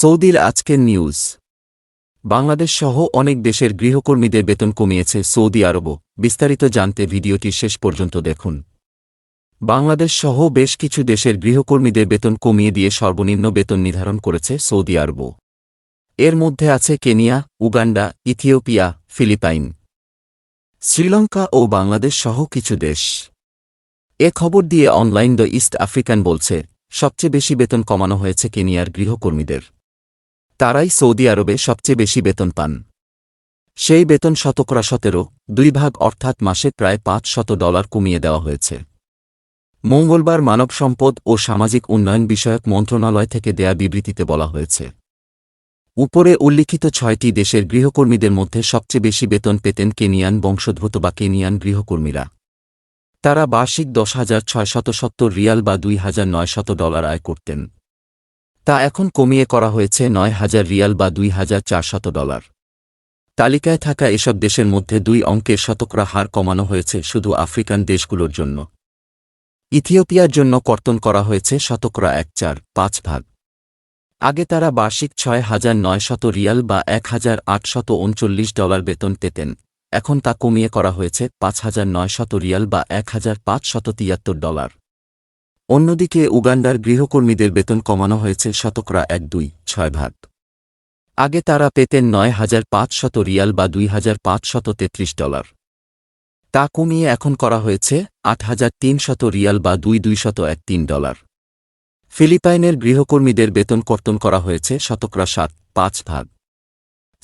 সৌদির আজকের নিউজ। বাংলাদেশ সহ অনেক দেশের গৃহকর্মীদের বেতন কমিয়েছে সৌদি আরবও। বিস্তারিত জানতে ভিডিওটি শেষ পর্যন্ত দেখুন। বাংলাদেশ সহ বেশ কিছু দেশের গৃহকর্মীদের বেতন কমিয়ে দিয়ে সর্বনিম্ন বেতন নির্ধারণ করেছে সৌদি আরব এর মধ্যে আছে Kenya, Uganda, Ethiopia, Philippines. Sri Lanka ও বাংলাদেশ সহ কিছু দেশ। এ খবর দিয়ে অনলাইন দ্য ইস্ট আফ্রিকান বলছে, সবচেয়ে বেশি বেতন কমানো হয়েছে কেনিয়ার গৃহকর্মীদের। তারাই সৌদি আরবে সবচেয়ে বেশি বেতন পান। সেই বেতন শতকরা সতেরো, দুই ভাগ অর্থাৎ মাসে প্রায় পাঁচ শত ডলার কমিয়ে দেওয়া হয়েছে। মঙ্গলবার মানব সম্পদ ও সামাজিক উন্নয়ন বিষয়ক মন্ত্রণালয় থেকে দেয়া বিবৃতিতে বলা হয়েছে। উপরে উল্লিখিত ছয়টি দেশের গৃহকর্মীদের মধ্যে সবচেয়ে বেশি বেতন পেতেন কেনিয়ান বংশোদ্ভূত বা কেনিয়ান গৃহকর্মীরা। তারা বার্ষিক দশ হাজার ছয়শত সত্তর রিয়াল বা দুই হাজার নয়শত ডলার আয় করতেন। তা এখন কমিয়ে করা হয়েছে নয় হাজার রিয়াল বা দুই হাজার চারশত ডলার। তালিকায় থাকা এসব দেশের মধ্যে দুই অঙ্কের শতকরা হার কমানো হয়েছে শুধু আফ্রিকান দেশগুলোর জন্য। ইথিওপিয়ার জন্য কর্তন করা হয়েছে শতকরা এক চার পাঁচ ভাগ। আগে তারা বার্ষিক ছয় হাজার নয়শত রিয়াল বা এক হাজার আটশত উনচল্লিশ ডলার বেতন পেতেন। এখন তা কমিয়ে করা হয়েছে পাঁচ হাজার নয়শত রিয়াল বা এক হাজার পাঁচশত তিয়াত্তর ডলার। অন্যদিকে উগান্ডার গৃহকর্মীদের বেতন কমানো হয়েছে শতকরা এক দুই ছয় ভাগ। আগে তারা পেতেন নয় হাজার পাঁচশত রিয়াল বা দুই হাজার পাঁচশত তেত্রিশ ডলার। তা কমিয়ে এখন করা হয়েছে আট হাজার তিনশত রিয়াল বা দুই দুইশত এক তিন ডলার। ফিলিপাইনের গৃহকর্মীদের বেতন কর্তন করা হয়েছে শতকরা সাত পাঁচ ভাগ।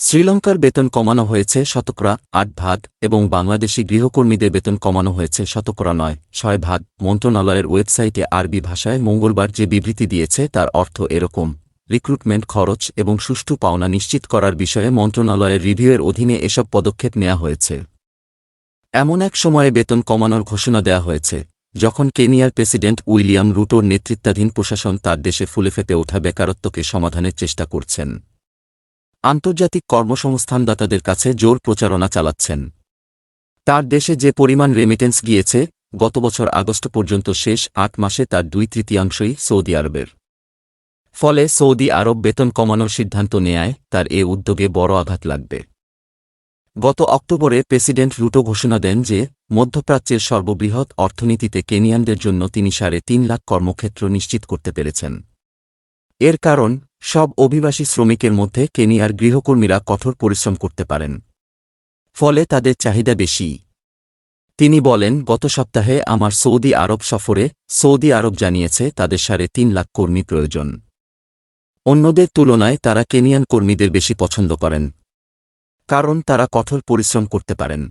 শ্রীলঙ্কার বেতন কমানো হয়েছে শতকরা আট ভাগ এবং বাংলাদেশি গৃহকর্মীদের বেতন কমানো হয়েছে শতকরা নয়, ছয় ভাগ। মন্ত্রণালয়ের ওয়েবসাইটে আরবি ভাষায় মঙ্গলবার যে বিবৃতি দিয়েছে তার অর্থ এরকম, রিক্রুটমেন্ট খরচ এবং সুষ্ঠু পাওনা নিশ্চিত করার বিষয়ে মন্ত্রণালয়ের রিভিউয়ের অধীনে এসব পদক্ষেপ নেওয়া হয়েছে। এমন এক সময়ে বেতন কমানোর ঘোষণা দেওয়া হয়েছে, যখন কেনিয়ার প্রেসিডেন্ট উইলিয়াম রুটোর নেতৃত্বাধীন প্রশাসন তার দেশে ফুলে ফেটে ওঠা বেকারত্বকে সমাধানের চেষ্টা করছেন। আন্তর্জাতিক কর্মসংস্থানদাতাদের কাছে জোর প্রচারণা চালাচ্ছেন। তার দেশে যে পরিমাণ রেমিটেন্স গিয়েছে, গত বছর আগস্ট পর্যন্ত শেষ আট মাসে তার দুই তৃতীয়াংশই সৌদি আরবের। ফলে সৌদি আরব বেতন কমানোর সিদ্ধান্ত নেয় তার এ উদ্যোগে বড় আঘাত লাগবে। গত অক্টোবরে প্রেসিডেন্ট রুটো ঘোষণা দেন যে, মধ্যপ্রাচ্যের সর্ববৃহৎ অর্থনীতিতে কেনিয়ানদের জন্য তিনি সাড়ে তিন লাখ কর্মক্ষেত্র নিশ্চিত করতে পেরেছেন। এর কারণ সব অভিবাসী শ্রমিকের মধ্যে কেনিয়ার গৃহকর্মীরা কঠোর পরিশ্রম করতে পারেন। ফলে তাদের চাহিদা বেশি। তিনি বলেন, গত সপ্তাহে আমার সৌদি আরব সফরে সৌদি আরব জানিয়েছে তাদের সাড়ে তিন লাখ কর্মী প্রয়োজন। অন্যদের তুলনায় তারা কেনিয়ান কর্মীদের বেশি পছন্দ করেন, কারণ তারা কঠোর পরিশ্রম করতে পারেন।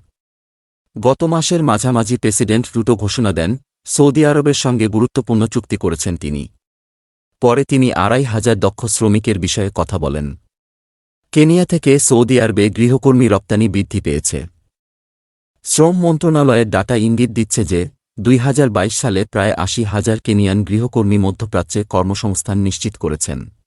গত মাসের মাঝামাঝি প্রেসিডেন্ট রুটো ঘোষণা দেন, সৌদি আরবের সঙ্গে গুরুত্বপূর্ণ চুক্তি করেছেন তিনি। পরে তিনি আড়াই হাজার দক্ষ শ্রমিকের বিষয়ে কথা বলেন। কেনিয়া থেকে সৌদি আরবে গৃহকর্মী রপ্তানি বৃদ্ধি পেয়েছে। শ্রম মন্ত্রণালয়ের ডাটা ইঙ্গিত দিচ্ছে যে, দুই হাজার বাইশ সালে প্রায় আশি হাজার কেনিয়ান গৃহকর্মী মধ্যপ্রাচ্যে কর্মসংস্থান নিশ্চিত করেছেন।